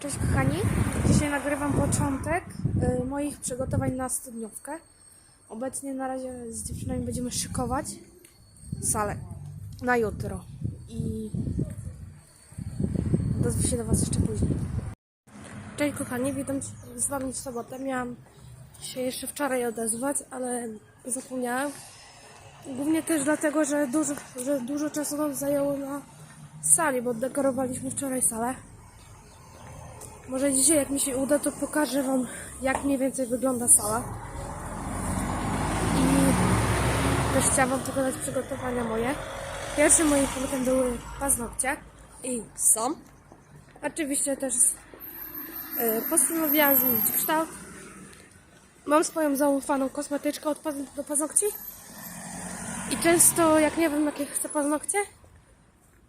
Cześć kochani, dzisiaj nagrywam początek y, moich przygotowań na studniówkę. Obecnie na razie z dziewczynami będziemy szykować salę na jutro i odezwę się do Was jeszcze później. Cześć kochani, witam z Wami w sobotę. Miałam się jeszcze wczoraj odezwać, ale zapomniałam. Głównie też dlatego, że dużo, że dużo czasu nam zajęło na sali, bo dekorowaliśmy wczoraj salę. Może dzisiaj, jak mi się uda, to pokażę Wam, jak mniej więcej wygląda sala. I też chciałam Wam pokazać przygotowania moje. Pierwszym moim punktem były paznokcie i są. Oczywiście też yy, postanowiłam zmienić kształt. Mam swoją zaufaną kosmetyczkę od do paznokci. I często, jak nie wiem, jakie chcę paznokcie,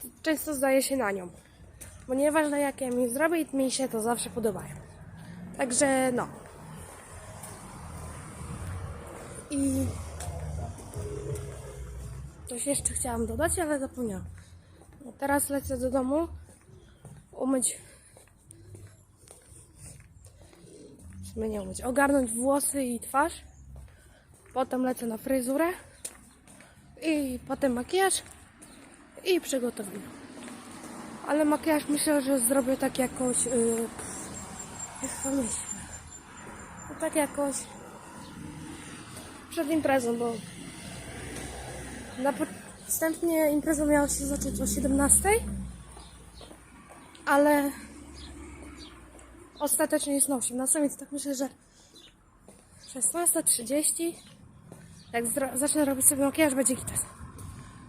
to często zdaje się na nią. Bo nieważne jakie mi zrobię, mi się to zawsze podobają. Także no. I coś jeszcze chciałam dodać, ale zapomniałam. No, teraz lecę do domu umyć. sumie nie umyć, ogarnąć włosy i twarz. Potem lecę na fryzurę. I potem makijaż. I przygotowanie. Ale makijaż myślę, że zrobię tak jakoś. Yy, jak to myślę? No tak jakoś. Przed imprezą, bo. Na wstępnie impreza miała się zacząć o 17, ale ostatecznie jest na 18, więc tak myślę, że 16.30 jak zacznę robić sobie makijaż, będzie gitas.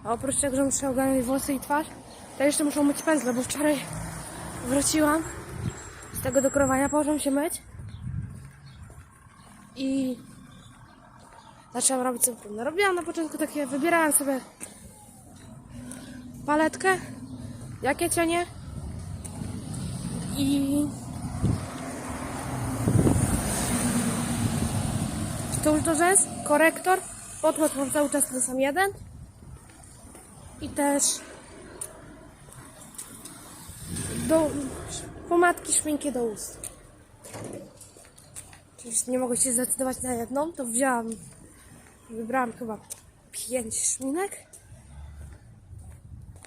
A oprócz tego, że muszę ogarnąć włosy i twarz, to jeszcze muszę myć pędzle, bo wczoraj wróciłam z tego dekorowania, położyłam się myć i zaczęłam robić sobie próbne. Robiłam na początku takie, wybierałam sobie paletkę, jakie cienie i tuż do rzęs, korektor, podkład mam cały czas ten sam jeden i też do pomadki, szminki do ust. Oczywiście nie mogę się zdecydować na jedną, to wzięłam, wybrałam chyba pięć szminek.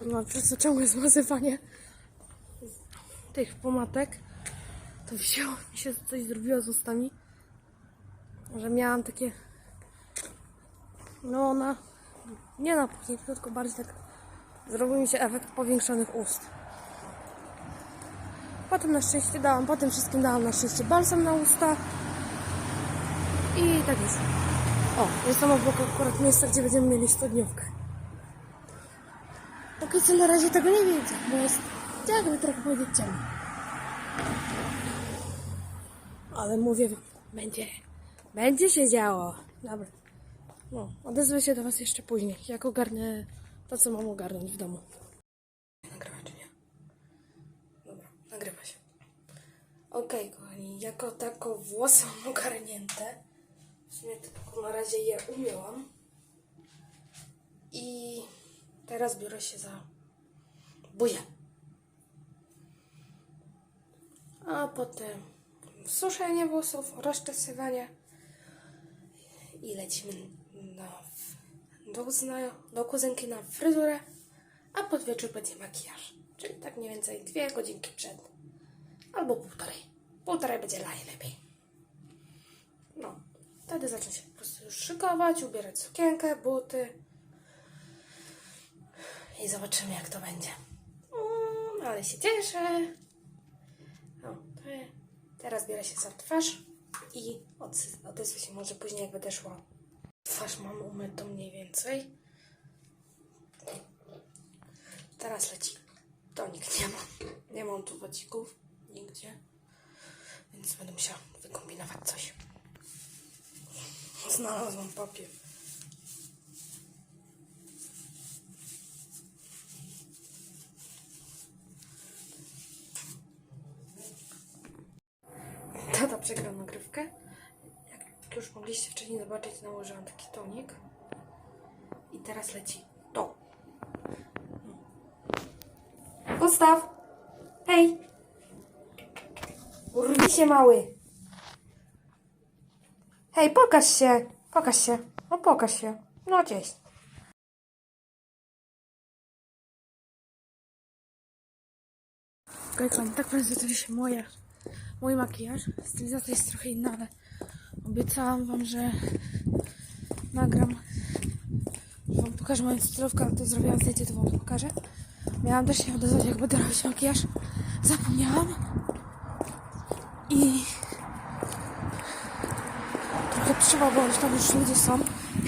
No, przez to ciągłe zmazywanie tych pomadek, to wzięło mi się coś zrobiło z ustami, że miałam takie, no na, nie na puchnięciu, tylko bardziej tak, zrobił mi się efekt powiększonych ust. Potem na szczęście dałam, potem wszystkim dałam na szczęście balsam na usta. I tak jest. O, jestem obok akurat miejsca, gdzie będziemy mieli studniówkę. Póki co na razie tego nie widzę, bo jest, jakby trochę powiedzieć ciemno. Ale mówię wam, będzie, będzie się działo. Dobra. No, odezwę się do was jeszcze później, jak ogarnę to, co mam ogarnąć w domu. Nagrywa czy nie? Dobra, nagrywa się. Okej, kochani, jako tako włosy mam ogarnięte. W sumie tylko na razie je umyłam. I teraz biorę się za buzię. A potem suszenie włosów, rozczesywanie i lecimy na, do, do kuzynki na fryzurę, a pod wieczór będzie makijaż. Czyli tak mniej więcej dwie godzinki przed, albo półtorej. Półtorej będzie najlepiej. No, wtedy zacznę się po prostu już szykować, ubierać sukienkę, buty i zobaczymy jak to będzie. Mm, ale się cieszę. No, teraz biorę się za twarz i odezwę się może później jak będę. Twarz mam umytą mniej więcej. Teraz leci tonik. Nie mam, nie mam tu wodzików nigdzie, więc będę musiała wykombinować coś. Znalazłam papier. Tata przegrał nagrywkę. Jak już mogliście wcześniej zobaczyć, nałożyłam taki tonik. I teraz leci to. Gustaw! Hej! Urwi się mały. Hej, pokaż się. Pokaż się. No pokaż się. No cześć. Okej, kochani, tak prezentuje się moje, mój makijaż. Stylizacja jest trochę inna, ale obiecałam wam, że nagram, wam pokażę moją stylówkę, ale to zrobiłam zdjęcie, to wam pokażę. Miałam też się odezwać, jak będę robić makijaż. Zapomniałam. I trochę trzeba, bo już tam już ludzie są.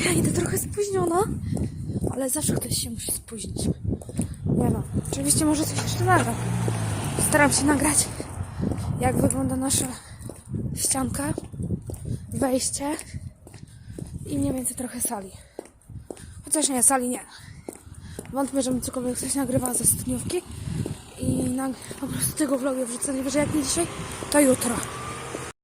Ja idę trochę spóźniona, ale zawsze ktoś się musi spóźnić. Nie no, oczywiście może coś jeszcze nagram. Staram się nagrać, jak wygląda nasza ścianka, wejście i mniej więcej trochę sali. Chociaż nie, sali nie. Wątpię, żebym cokolwiek coś nagrywała ze studniówki i nag- po prostu tego vlogu wrzucę, że jak nie dzisiaj, to jutro.